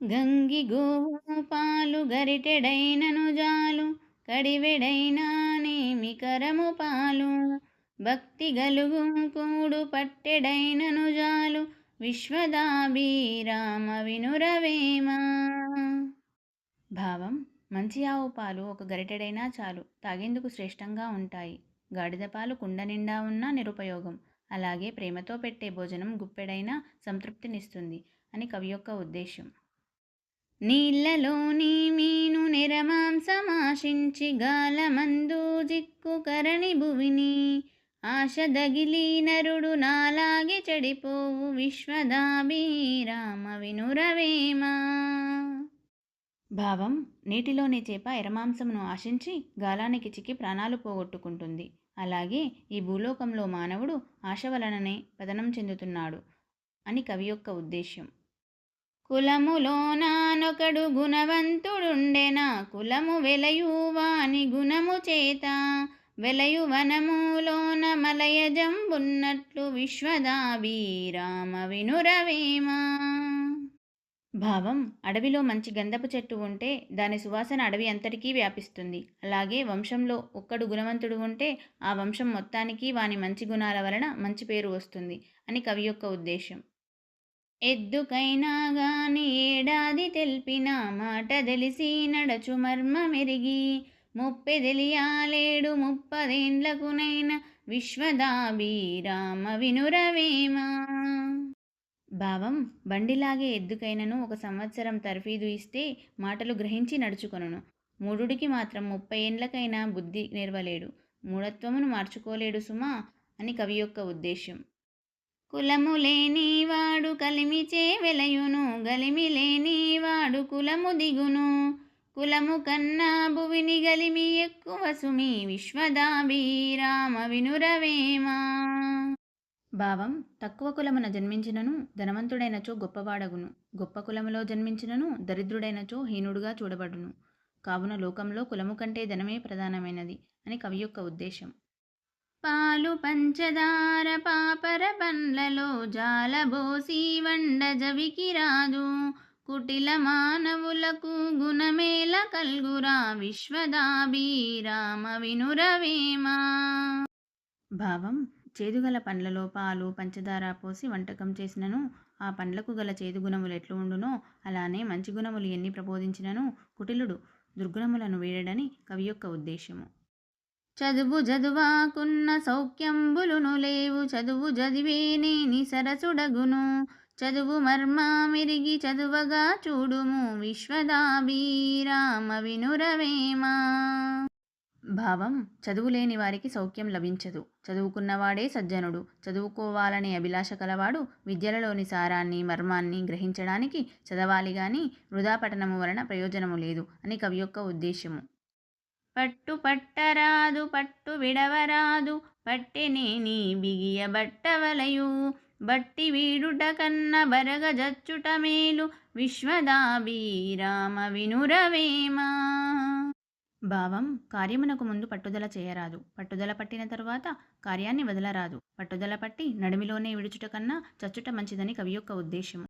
గంగి గోపాలు గరిటెడైనను జాలు కడివెడైనానేమి కరము పాలు. భక్తి గలుగు కూడు పట్టెడైనను జాలు విశ్వదాభిరామ వినురవేమా. భావం మంచి ఆవు పాలు ఒక గరిటెడైనా చాలు తాగేందుకు శ్రేష్టంగా ఉంటాయి. గాడిద పాలు కుండ నిండా ఉన్నా నిరుపయోగం. అలాగే ప్రేమతో పెట్టే భోజనం గుప్పెడైనా సంతృప్తినిస్తుంది అని కవి యొక్క ఉద్దేశం నీళ్ళలోని మీను నిరమాంసమాశించి గాలమందు జిక్కు కరణి భువిని. ఆశ దగిలి నరుడు నాలాగే చెడిపోవు విశ్వదాభిరామ వినురవేమా. భావం నీటిలోని చేప ఎరమాంసమును ఆశించి గాలానికి చిక్కి ప్రాణాలు పోగొట్టుకుంటుంది. అలాగే ఈ భూలోకంలో మానవుడు ఆశ వలననే పతనం చెందుతున్నాడు అని కవి యొక్క ఉద్దేశ్యం. కులములోనానొకడు గుణవంతుడుండెనా కులము వెలయువాని గుణము చేత. వెలయు వనములోన మలయజంబున్నట్లు విశ్వదాభిరామ వినురవేమా. భావం అడవిలో మంచి గంధపు చెట్టు ఉంటే దాని సువాసన అడవి అంతటికీ వ్యాపిస్తుంది. అలాగే వంశంలో ఒక్కడు గుణవంతుడు ఉంటే ఆ వంశం మొత్తానికి వాని మంచి గుణాల వలన మంచి పేరు వస్తుంది అని కవి యొక్క ఉద్దేశం ఎద్దుకైనా గాని ఏడాది తెలిపిన మాట తెలిసి నడచు మర్మ మెరిగి ముప్పెదెలియాలేడు ముప్పదేండ్లకునైనా విశ్వదాభిరామ వినురవేమా. భావం బండిలాగే ఎద్దుకైనను ఒక సంవత్సరం తర్ఫీదు ఇస్తే మాటలు గ్రహించి నడుచుకొనును. మూడుడికి మాత్రం ముప్పై ఏండ్లకైనా బుద్ధి నిర్వలేడు. మూఢత్వమును మార్చుకోలేడు సుమా అని కవి యొక్క ఉద్దేశ్యం. కులము లేనివాడు కలిమిచే వెలయును గలిమి లేని వాడు కులము దిగును. కులము కన్నా భువిని గలిమి ఎక్కువ సుమి విశ్వదాభిరామ వినురవేమా. భావం తక్కువ కులమున జన్మించినను ధనవంతుడైనచో గొప్పవాడగును. గొప్ప కులములో జన్మించినను దరిద్రుడైనచో హీనుడుగా చూడబడును. కావున లోకంలో కులము కంటే ధనమే ప్రధానమైనది అని కవి యొక్క ఉద్దేశం. పాలు పంచదార పాపర పండ్లలో జాలబోసి వండ జవికి రాదు కుటిల మానవులకు గుణమేల కల్గురా విశ్వదాభిరామ వినురవేమా. భావం చేదుగల పండ్లలో పాలు పంచదార పోసి వంటకం చేసినను ఆ పండ్లకు గల చేదు గుణములు ఎట్లు ఉండునో అలానే మంచి గుణములు ఎన్ని ప్రబోధించినను కుటిలుడు దుర్గుణములను వీడడని కవి యొక్క ఉద్దేశము చదువు చదువాకున్న సౌఖ్యంబులును లేవు. చదువు చదివేనేని సరసుడగును. చదువు మర్మ మెరిగి చదువగా చూడుము. విశ్వదాభిరామ వినురవేమా. భావం చదువు లేని వారికి సౌఖ్యం లభించదు. చదువుకున్నవాడే సజ్జనుడు. చదువుకోవాలనే అభిలాష కలవాడు విద్యలలోని సారాన్ని మర్మాన్ని గ్రహించడానికి చదవాలి గాని వృధా పఠనము వలన ప్రయోజనము లేదు అని కవి యొక్క ఉద్దేశము పట్టు పట్టరాదు పట్టు విడవరాదు. పట్టెనేని బిగియ బట్టవలయు. బట్టి వీడుట కన్న బరగ జచ్చుట మేలు. విశ్వదాభిరామ వినురవేమా. భావం కార్యమునకు ముందు పట్టుదల చేయరాదు. పట్టుదల పట్టిన తరువాత కార్యాన్ని వదలరాదు. పట్టుదల పట్టి నడిమిలోనే విడుచుట కన్నా చచ్చుట మంచిదని కవి యొక్క ఉద్దేశము.